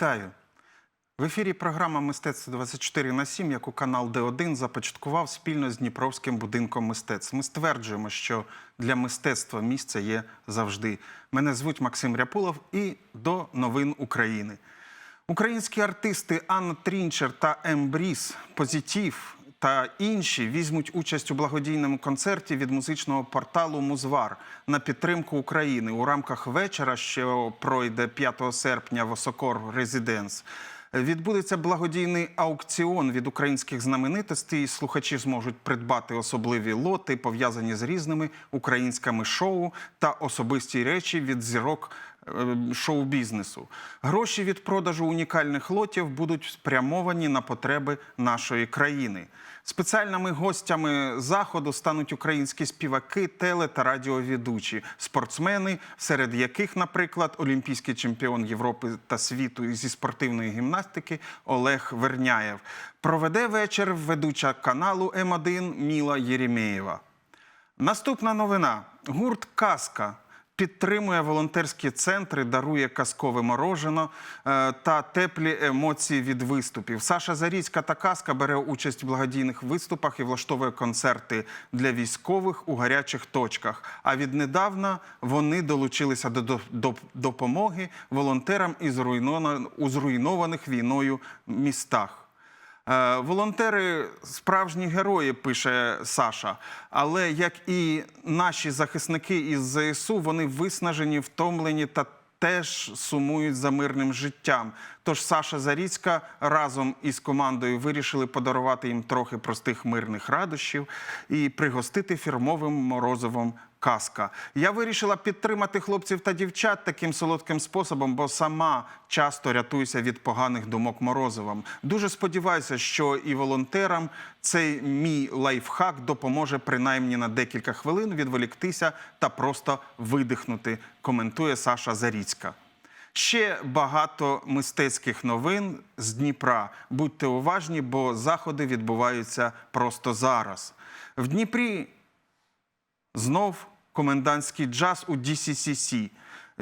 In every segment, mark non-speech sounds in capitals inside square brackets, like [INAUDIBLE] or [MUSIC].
Вітаю! В ефірі програма Мистецтво 24 на 7, яку канал Д1 започаткував спільно з Дніпровським будинком мистецтв. Ми стверджуємо, що для мистецтва місце є завжди. Мене звуть Максим Ряпулов і до новин України. Українські артисти Анна Трінчер та Ембріс, Позитів та інші візьмуть участь у благодійному концерті від музичного порталу Музвар на підтримку України у рамках вечора, що пройде 5 серпня в Осокор Резиденс. Відбудеться благодійний аукціон від українських знаменитостей. Слухачі зможуть придбати особливі лоти, пов'язані з різними українськими шоу та особисті речі від зірок шоу-бізнесу. Гроші від продажу унікальних лотів будуть спрямовані на потреби нашої країни. Спеціальними гостями заходу стануть українські співаки, теле та радіоведучі, спортсмени, серед яких, наприклад, олімпійський чемпіон Європи та світу зі спортивної гімнастики Олег Верняєв. Проведе вечір ведуча каналу М1 Міла Єремєєва. Наступна новина: гурт Казка. Підтримує волонтерські центри, дарує казкове морожено е, та теплі емоції від виступів. Саша Заріцька та Казка бере участь в благодійних виступах і влаштовує концерти для військових у гарячих точках. А віднедавна вони долучилися до, до, до допомоги волонтерам із зруйнованих війною містах. Е, Волонтери справжні герої, пише Саша. Але як і наші захисники із ЗСУ, вони виснажені, втомлені та теж сумують за мирним життям. Тож Саша Заріцька разом із командою вирішили подарувати їм трохи простих мирних радощів і пригостити фірмовим морозивом казка. Я вирішила підтримати хлопців та дівчат таким солодким способом, бо сама часто рятуюся від поганих думок морозивом. Дуже сподіваюся, що і волонтерам цей мій лайфхак допоможе принаймні на декілька хвилин відволіктися та просто видихнути. Коментує Саша Заріцька. Ще багато мистецьких новин з Дніпра. Будьте уважні, бо заходи відбуваються просто зараз. В Дніпрі Знов комендантський джаз у DCCC.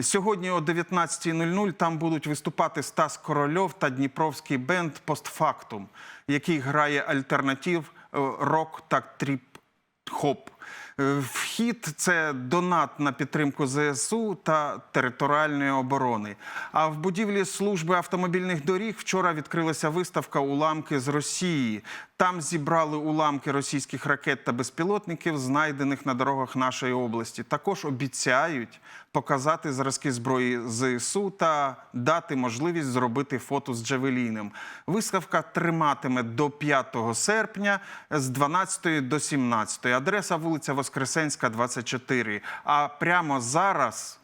Сьогодні о 19.00 там будуть виступати Стас Корольов та дніпровський бенд Постфактум, який грає альтернатив е, рок та тріп-хоп. Е, Вхід це донат на підтримку ЗСУ та територіальної оборони. А в будівлі служби автомобільних доріг вчора відкрилася виставка Уламки з Росії. Там зібрали уламки російських ракет та безпілотників, знайдених на дорогах нашої області. Також обіцяють показати зразки зброї ЗСУ та дати можливість зробити фото з Джавеліном. Виставка триматиме до 5 серпня з 12 до 17. Адреса вулиця Воскресенська, 24. А прямо зараз.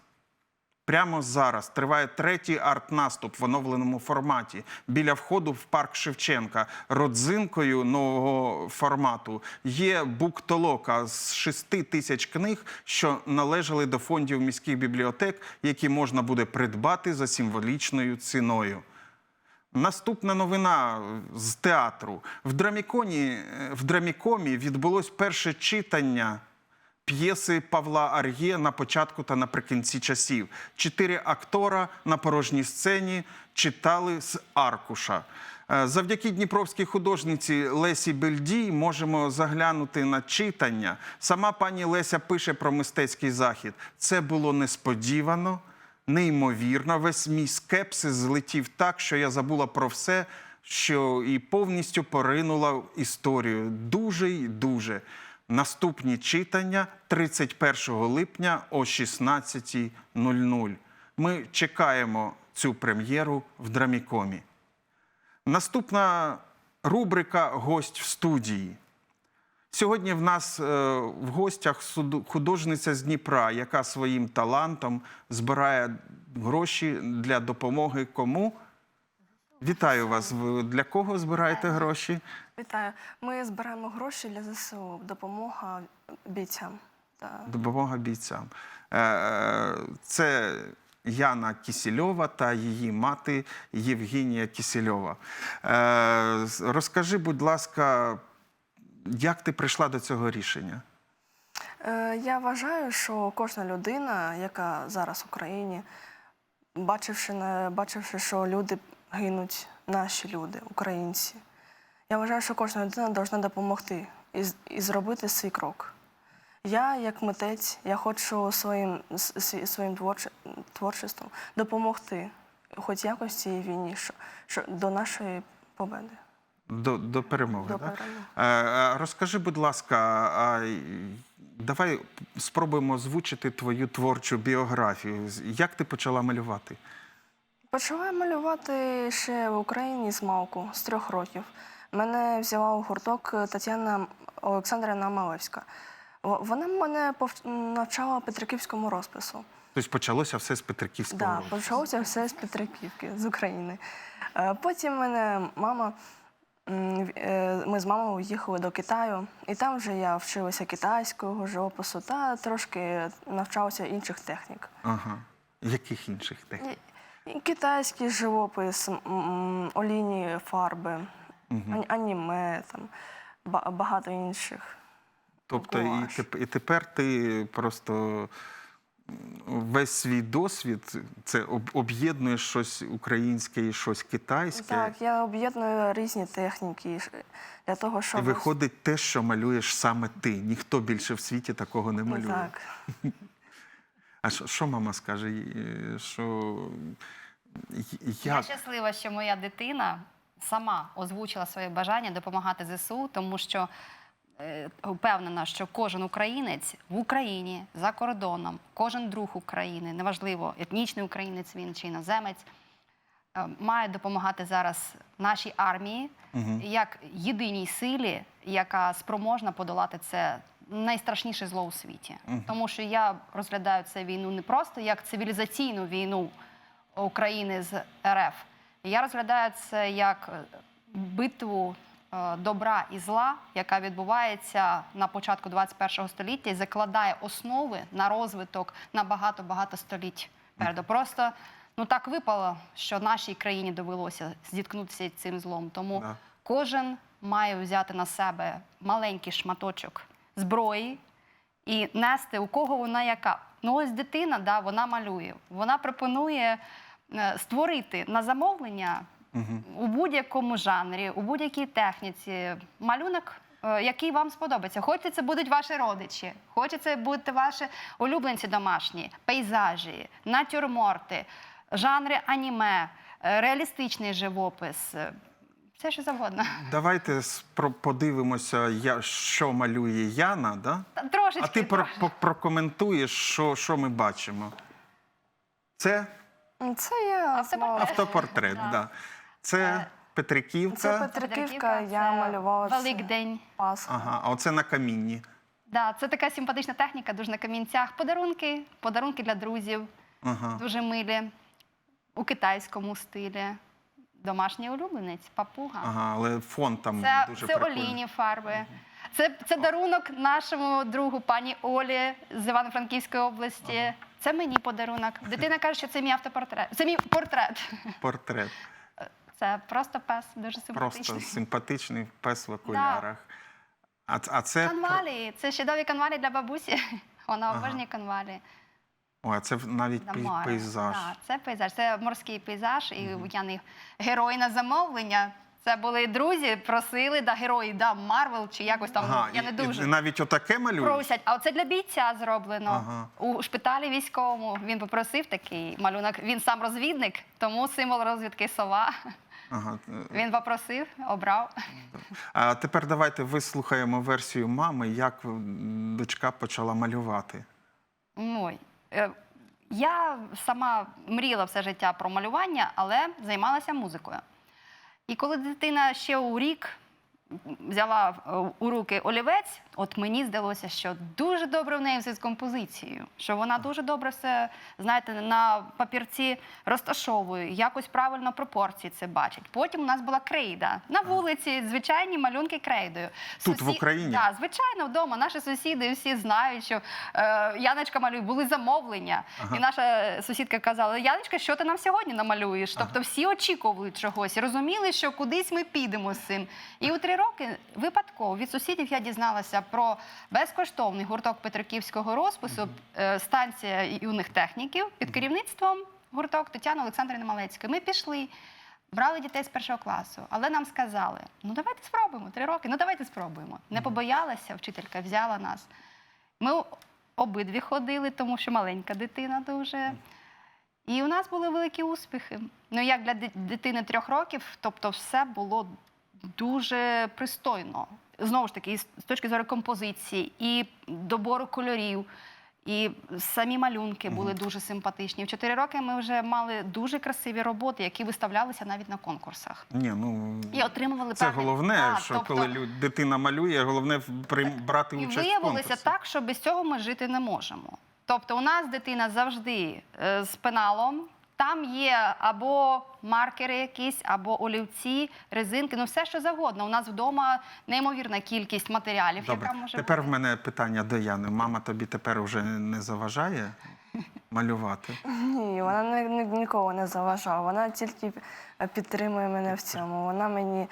Прямо зараз триває третій арт-наступ в оновленому форматі біля входу в парк Шевченка. Родзинкою нового формату є буктолока з шести тисяч книг, що належали до фондів міських бібліотек, які можна буде придбати за символічною ціною. Наступна новина з театру. В драміконі в драмікомі відбулось перше читання п'єси Павла Ар'є на початку та наприкінці часів. Чотири актора на порожній сцені читали з аркуша. Е, Завдяки дніпровській художниці Лесі Бельдій можемо заглянути на читання. Сама пані Леся пише про мистецький захід. Це було несподівано, неймовірно. Весь мій скепсис злетів так, що я забула про все, що і повністю поринула історію. Дуже й дуже. Наступні читання 31 липня о 16.00. Ми чекаємо цю прем'єру в Драмікомі. Наступна рубрика Гость в студії. Сьогодні в нас е, в гостях художниця з Дніпра, яка своїм талантом збирає гроші для допомоги кому. Вітаю вас. Ви Для кого збираєте гроші? Вітаю. Ми збираємо гроші для ЗСУ. Допомога бійцям. Допомога бійцям. Е, Це Яна Кісільова та її мати Євгенія Кісільова. Е, Розкажи, будь ласка, як ти прийшла до цього рішення? Е, Я вважаю, що кожна людина, яка зараз в Україні, бачивши, бачивши, що люди гинуть, наші люди, українці. Я вважаю, що кожна людина повинна допомогти і, і зробити свій крок. Я, як митець, я хочу своїм, своїм творче- творчеством допомогти хоч якось цій війні, що, що до нашої победи. До, до перемоги. До да? перемоги. Е, е, розкажи, будь ласка, давай спробуємо озвучити твою творчу біографію. Як ти почала малювати? Почала малювати ще в Україні з малку, з трьох років. Мене взяла у гурток Тетяна Олександрівна Малевська. Вона мене навчала Петриківському розпису. Тобто почалося все з Петриківського. Да, року. почалося все з Петриківки, з України. Е, Потім мене мама, ми з мамою їхали до Китаю, і там вже я вчилася китайського живопису та трошки навчалася інших технік. Ага. Яких інших технік? Китайський живопис, олійні фарби, ан- аніме, там, багато інших. Тобто, і, і тепер ти просто весь свій досвід це об- об'єднуєш щось українське і щось китайське. Так, я об'єдную різні техніки для того, І виходить те, що малюєш саме ти. Ніхто більше в світі такого не Ну, малює. так. [LAUGHS] А що, що мама скаже? Що й- Я щаслива, що моя дитина сама озвучила своє бажання допомагати ЗСУ, тому що впевнена, що кожен українець в Україні за кордоном, кожен друг України, неважливо, етнічний українець він чи іноземець, е, має допомагати зараз нашій армії як єдиній силі, яка спроможна подолати це найстрашніше зло у світі. Тому що я розглядаю цю війну не просто як цивілізаційну війну України з РФ. Я розглядаю це як е, битву е, добра і зла, яка відбувається на початку 21 століття і закладає основи на розвиток на багато багато століть переду. Просто ну так випало, що нашій країні довелося зіткнутися цим злом. Тому Да. кожен має взяти на себе маленький шматочок зброї і нести у кого вона яка. Ну ось дитина, да, вона малює. Вона пропонує е, створити на замовлення у будь-якому жанрі, у будь-якій техніці малюнок. е, Який вам сподобається. Хоч це будуть ваші родичі, хоч це будуть ваші улюбленці домашні, пейзажі, натюрморти, жанри аніме, е, реалістичний живопис, е, все що завгодно. Давайте подивимося, я, що малює Яна, да? Трошечки. а ти про, трошечки. прокоментуєш, що, що ми бачимо. Це Це я Автопортрет. автопортрет, Да. да. Це Е, Петриківка. Це Петриківка, я це малювала це. Великдень. Пасха. Ага, а оце на камінні. Да, це така симпатична техніка, дуже на камінцях. Подарунки, подарунки для друзів, Ага. дуже милі, у китайському стилі. Домашній улюбленець, папуга. Ага, але фон там Це, дуже це прикольний. олійні фарби. Це, це дарунок нашому другу пані Олі з Івано-Франківської області. Це мені подарунок. Дитина каже, що це мій автопортрет. Це мій портрет. Портрет. Це просто пес, дуже Просто симпатичний. симпатичний пес в окулярах. А, а це. Канвалі. Це чудові канвалі для бабусі. [LAUGHS] Вона Ага. обожнює канвалі. О, а це навіть пей- пейзаж. Так, це пейзаж, це морський пейзаж, і я не герой на замовлення. Це були друзі, просили, да, герої, да, Марвел чи якось там. Ага, я і- не і дуже. навіть отаке малюєш? Просять, а оце для бійця зроблено Ага. у шпиталі військовому. Він попросив такий малюнок. Він сам розвідник, тому символ розвідки сова. Ага. Він попросив, обрав. А тепер давайте вислухаємо версію мами, як дочка почала малювати. Ой. е, Я сама мріяла все життя про малювання, але займалася музикою. І коли дитина ще у рік взяла е, у руки олівець, от мені здалося, що дуже добре в неї все з композицією, що вона дуже добре все, знаєте, на папірці розташовує, якось правильно пропорції це бачить. Потім у нас була крейда. На вулиці звичайні малюнки крейдою. Тут, в Україні? Так, звичайно, вдома. Наші сусіди всі знають, що е, Яночка малює, були замовлення. Ага. І наша сусідка казала: Яночка, що ти нам сьогодні намалюєш? Тобто всі очікували чогось розуміли, що кудись ми підемо з цим. І у три роки випадково від сусідів я дізналася про безкоштовний гурток Петриківського розпису, е, станція юних техніків під керівництвом гурток Тетяни Олександрівни Малецької. Ми пішли, брали дітей з першого класу, але нам сказали: ну давайте спробуємо, три роки, ну давайте спробуємо. Не побоялася, вчителька взяла нас. Ми обидві ходили, тому що маленька дитина дуже. І у нас були великі успіхи. Ну, як для дитини трьох років, тобто все було дуже пристойно. Знову ж таки, і з точки зору композиції, і добору кольорів, і самі малюнки були дуже симпатичні. В чотири роки ми вже мали дуже красиві роботи, які виставлялися навіть на конкурсах. Ні, ну І отримували це певний- головне, Так, що тобто- коли лю- дитина малює, головне в- прийм- брати І участь. в виявилося конкурсі. так, що без цього ми жити не можемо. Тобто, у нас дитина завжди е, з пеналом. Там є або маркери якісь, або олівці, резинки, ну все що завгодно. У нас вдома неймовірна кількість матеріалів, Добре. яка може Тепер в мене питання до Яни. Мама тобі тепер вже не заважає малювати? Ні, вона ні, ні, ніколи не заважала. Вона тільки підтримує мене в цьому. Вона мені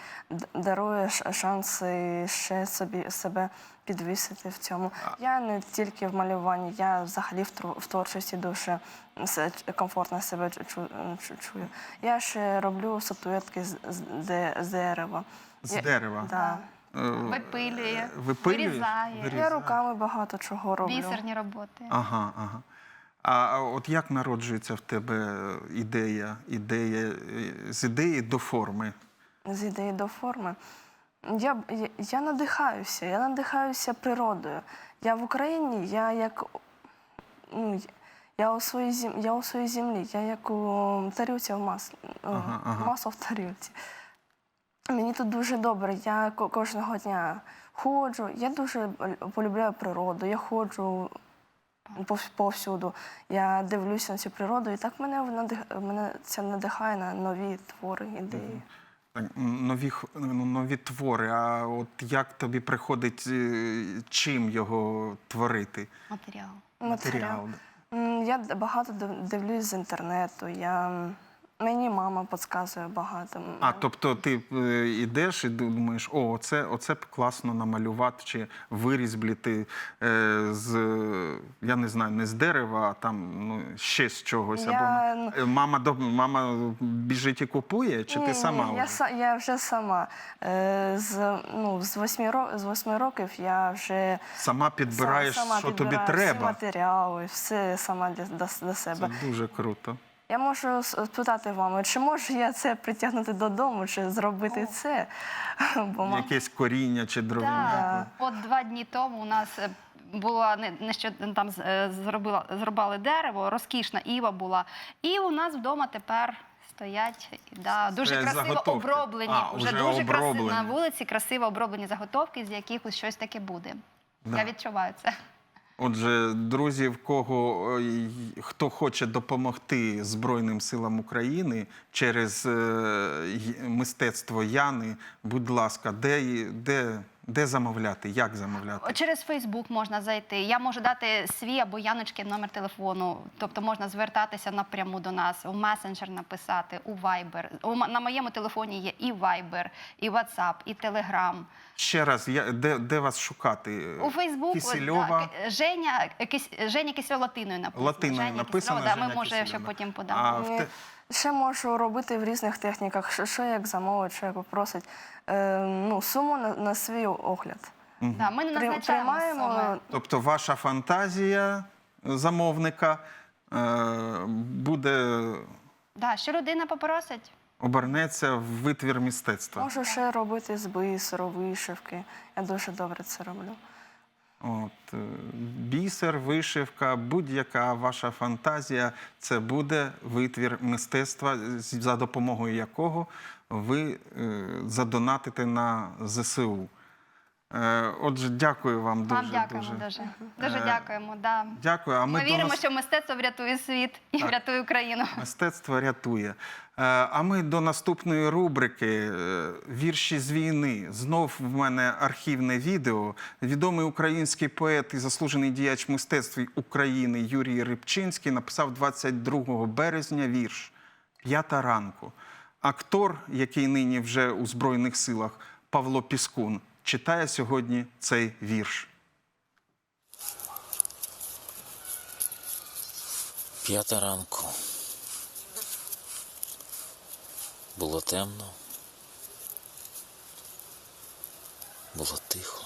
дарує шанси ще собі себе підвисити в цьому. Я не тільки в малюванні, я взагалі в, творчості дуже комфортно себе чу- чу- чу- чую. Я ще роблю статуетки з, з, де- з дерева. З Я- дерева? Да. Е, Випилює, вирізає. Вирізає. Я руками багато чого роблю. бісерні роботи. Ага, ага. А от як народжується в тебе ідея, ідея з ідеї до форми? з ідеї до форми. Я, я, я надихаюся, я надихаюся природою. Я в Україні, я як ну, я у своїй зім, я у своїй землі, я як у тарілці в маслі. Ага, ага. Масло в тарілці. Мені тут дуже добре. Я ко- кожного дня ходжу. Я дуже полюбляю природу. Я ходжу повсюду. Я дивлюся на цю природу, і так мене надих- мене це надихає на нові твори, ідеї. Нові, ну, нові твори. А от як тобі приходить е, чим його творити? Матеріал. Матеріал. Матеріал. Я багато дивлюсь з інтернету. Я... Мені мама підказує багато. А тобто ти е, йдеш і думаєш, о, оце, оце б класно намалювати чи вирізбліти е, з, я не знаю, не з дерева, а там ну, ще з чогось. Я, Або Е, мама, до- мама біжить і купує, чи ти сама? Ні, я, вже? са- я вже сама. Е, З, ну, з, восьми, ро- з восьми років я вже Сама підбираєш, сама що підбираю тобі всі треба. матеріали, все сама для, до, до себе. Це дуже круто. Я можу спитати маму, чи можу я це притягнути додому, чи зробити це. [LAUGHS] Бо мама... Якесь коріння чи дровина. Так, от два дні тому у нас е, була не нещодавно там з- е, зробила зрубали дерево, розкішна іва була. І у нас вдома тепер стоять да, дуже Стоять красиво заготовки. оброблені. А, уже уже дуже красиво оброблені. на вулиці, красиво оброблені заготовки, з яких ось щось таке буде. Да. Я відчуваю це. Отже, друзі, в кого е, хто хоче допомогти Збройним силам України через е, мистецтво Яни, будь ласка, де, де, де замовляти? Як замовляти? Через Фейсбук можна зайти. Я можу дати свій або Яночки номер телефону. Тобто можна звертатися напряму до нас, у месенджер написати, у Viber. У м- на моєму телефоні є і Viber, і WhatsApp, і Telegram. Ще раз, я, де, де вас шукати? У Фейсбук Кисельова. Женя, Кис, Женя Кисельова латиною написано. Латиною Женя написано, Кисельова, да, Женя ми може ще Кисельова. потім А подамо. в те- Ще можу робити в різних техніках, що, що як замовить, що як попросить. Е, ну, суму на, на свій огляд. Да, ми не При- назначаємо приймаємо суми. Тобто ваша фантазія замовника е, буде Да, що людина попросить. обернеться в витвір мистецтва. Можу ще робити з бисеру, вишивки. Я дуже добре це роблю. От, е, бісер, вишивка, будь-яка ваша фантазія це буде витвір мистецтва, за допомогою якого ви е, задонатите на ЗСУ. Е, отже, дякую вам дуже. Вам дякуємо дуже. дуже. Дуже Е, дякуємо. Да. Дякую. А ми, Ми віримо, нас- що мистецтво врятує світ і врятує Україну. Мистецтво рятує. Е, А ми до наступної рубрики Вірші з війни. Знов в мене архівне відео. Відомий український поет і заслужений діяч мистецтв України Юрій Рибчинський написав 22 березня вірш П'ята ранку. Актор, який нині вже у Збройних силах, Павло Піскун, читає сьогодні цей вірш. П'ята ранку. Було темно. Було тихо.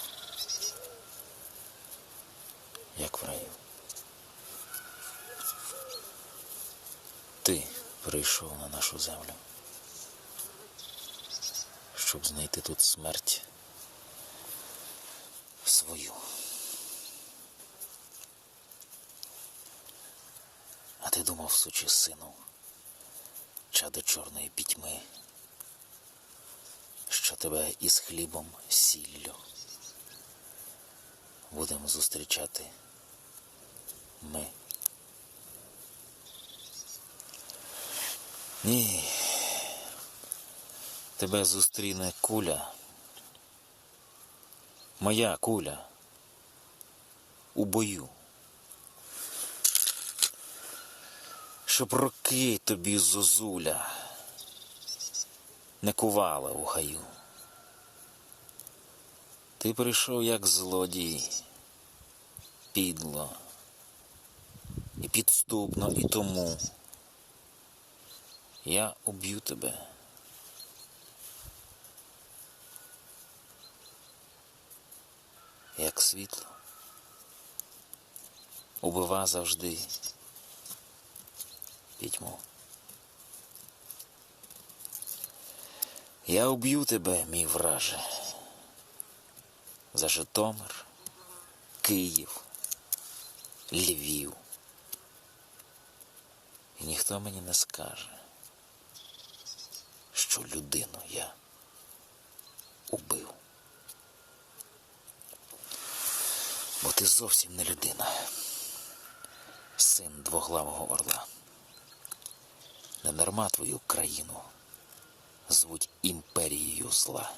Як в раю. Ти прийшов на нашу землю, щоб знайти тут смерть свою. А ти думав, сучий сину, чадо чорної пітьми, що тебе із хлібом сіллю будемо зустрічати ми. Ні. Тебе зустріне куля. Моя куля. У бою. Щоб роки тобі зозуля не кувала у гаю. Ти прийшов як злодій, підло і підступно, і тому я уб'ю тебе. Як світло. Убива завжди пітьму. Я уб'ю тебе, мій враже, за Житомир, Київ, Львів. І ніхто мені не скаже, що людину я убив. Бо ти зовсім не людина, син двоглавого орла. Не дарма твою країну звуть імперією зла.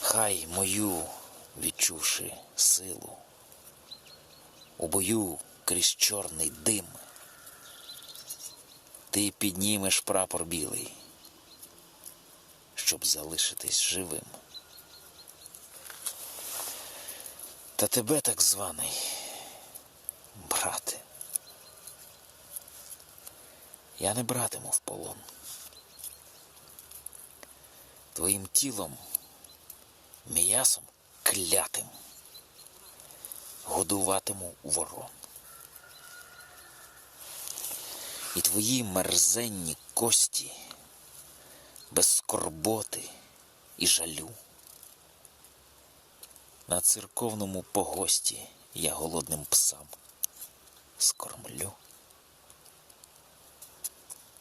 Хай мою, відчувши силу, у бою крізь чорний дим, ти піднімеш прапор білий, щоб залишитись живим. Та тебе так званий, брате. Я не братиму в полон. Твоїм тілом, м'ясом клятим, годуватиму ворон. І твої мерзенні кості без скорботи і жалю. На церковному погості я голодним псам скормлю.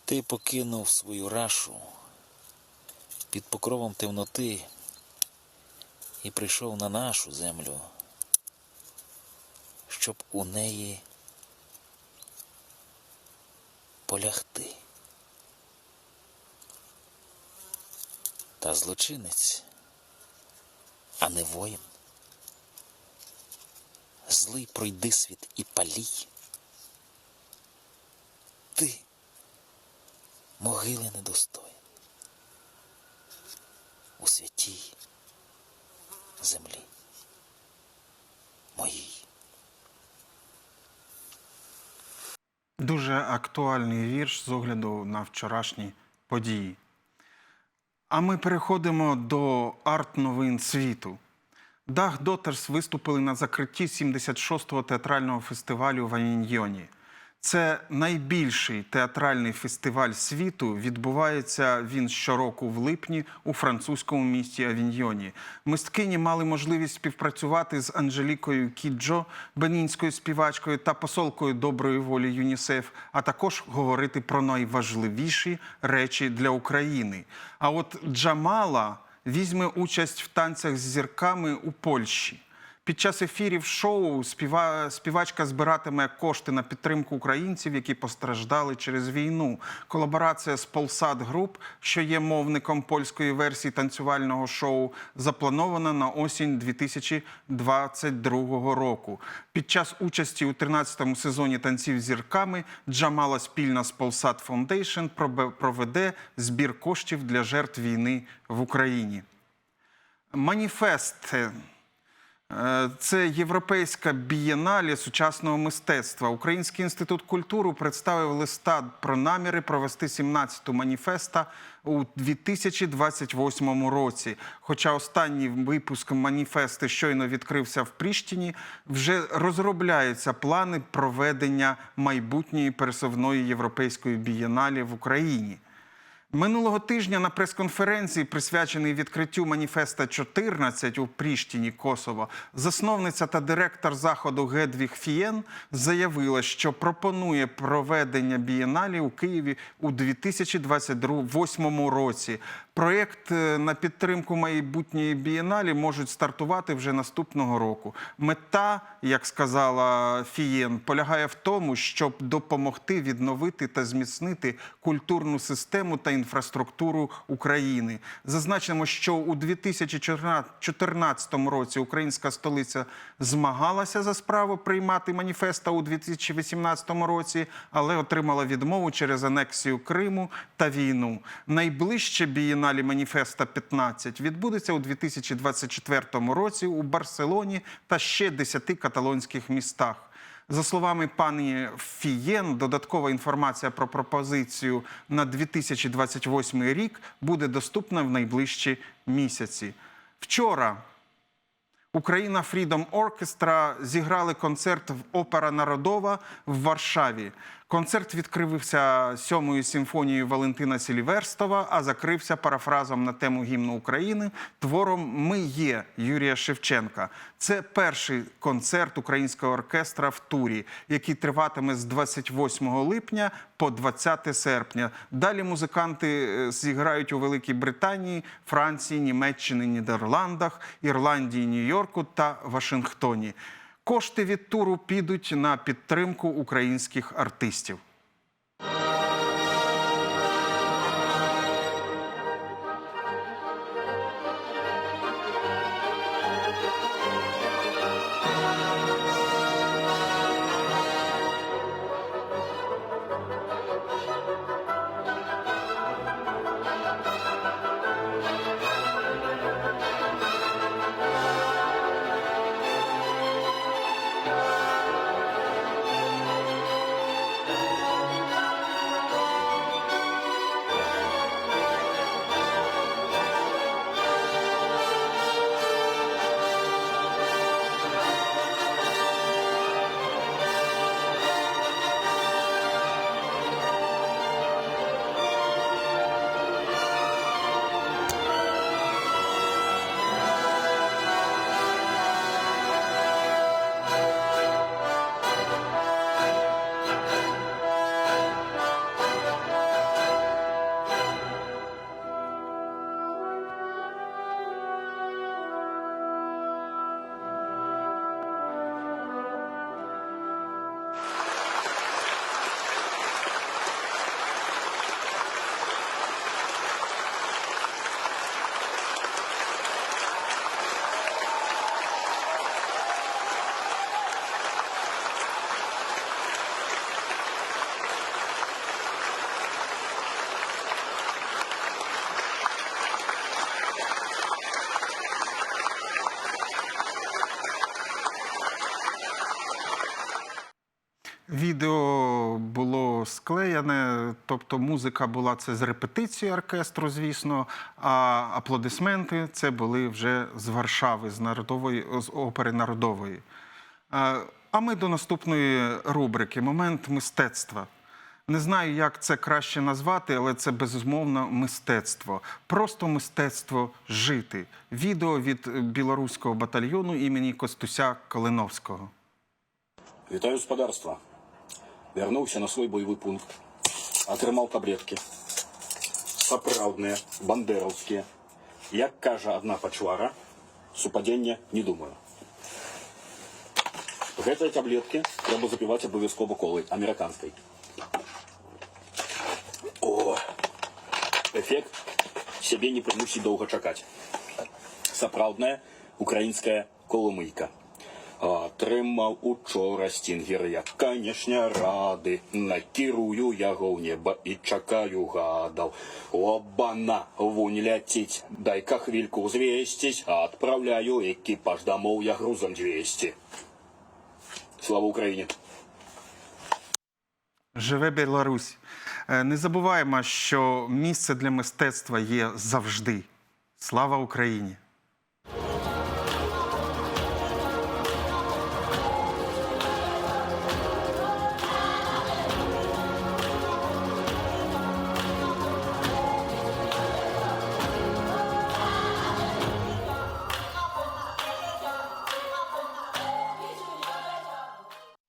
Ти покинув свою рашу під покровом темноти і прийшов на нашу землю, щоб у неї полягти. Та злочинець, а не воїн. Злий пройди світ і палій. Ти могили недостоїн у святій землі моїй. Дуже актуальний вірш з огляду на вчорашні події. А ми переходимо до арт-новин світу. Дах Дотерс виступили на закритті 76-го театрального фестивалю в Авіньйоні. Це найбільший театральний фестиваль світу. Відбувається він щороку в липні у французькому місті Авіньйоні. Мисткині мали можливість співпрацювати з Анжелікою Кіджо, бенінською співачкою та посолкою доброї волі ЮНІСЕФ, а також говорити про найважливіші речі для України. А от Джамала візьме участь в танцях з зірками у Польщі. Під час ефірів шоу співа... співачка збиратиме кошти на підтримку українців, які постраждали через війну. Колаборація з Polsat Group, що є мовником польської версії танцювального шоу, запланована на осінь 2022 року. Під час участі у 13-му сезоні танців зірками Джамала спільно з Foundation пробе- проведе збір коштів для жертв війни в Україні. Маніфест. Е, Це Європейська бієналія сучасного мистецтва. Український інститут культури представив листа про наміри провести 17-ту маніфеста у 2028 році. Хоча останній випуск маніфести щойно відкрився в Пріштіні, вже розробляються плани проведення майбутньої пересувної європейської бієналі в Україні. Минулого тижня на прес-конференції, присвяченій відкриттю маніфеста 14 у Пріштіні, Косово, засновниця та директор заходу Гедвіг Фієн заявила, що пропонує проведення бієналі у Києві у 2028 році. Проєкт е, на підтримку майбутньої бієналі можуть стартувати вже наступного року. Мета, як сказала Фієн, полягає в тому, щоб допомогти відновити та зміцнити культурну систему та інфраструктуру України. Зазначимо, що у 2014 році українська столиця змагалася за справу приймати маніфеста у 2018 році, але отримала відмову через анексію Криму та війну. Найближче бієналі маніфеста 15 відбудеться у 2024 році у Барселоні та ще 10 каталонських містах. За словами пані Фієн, додаткова інформація про пропозицію на 2028 рік буде доступна в найближчі місяці. Вчора Україна Freedom Orchestra зіграли концерт в Опера Народова в Варшаві. Концерт відкрився сьомою симфонією Валентина Сіліверстова, а закрився парафразом на тему гімну України твором Ми є Юрія Шевченка. Це перший концерт українського оркестра в турі, який триватиме з 28 липня по 20 серпня. Далі музиканти е, зіграють у Великій Британії, Франції, Німеччині, Нідерландах, Ірландії, Нью-Йорку та Вашингтоні. Кошти від туру підуть на підтримку українських артистів. Склеєне, тобто музика була це з репетиції оркестру, звісно, а аплодисменти це були вже з Варшави, з народової з опери народової. А а ми до наступної рубрики Момент мистецтва. Не знаю, як це краще назвати, але це безумовно мистецтво. Просто мистецтво жити. Відео від білоруського батальйону імені Костуся Калиновського. Вітаю господарства. Вярнуўся на свой бойовы пункт Атрымаў таблеткі. Сапраўдныя, бандераўскія. Як кажа адна пачвара, супадзення не думаю. Гэтыя таблеткі трэба запіваць абавязкова колай амерыканскай. О! Эфект сябе не прымусіць доўга чакаць. Сапраўдная украінская колымыйка. Атрымаў учора стінгер, я, канешне, рады. Накірую яго ў неба і чакаю гадаў. Обана, вунь ляціць, дай-ка хвільку звесціць, адпраўляю экіпаж дамоў я грузом 200. Слава Україні! Живе Білорусь. Е, Не забуваємо, що місце для мистецтва є завжди. Слава Україні!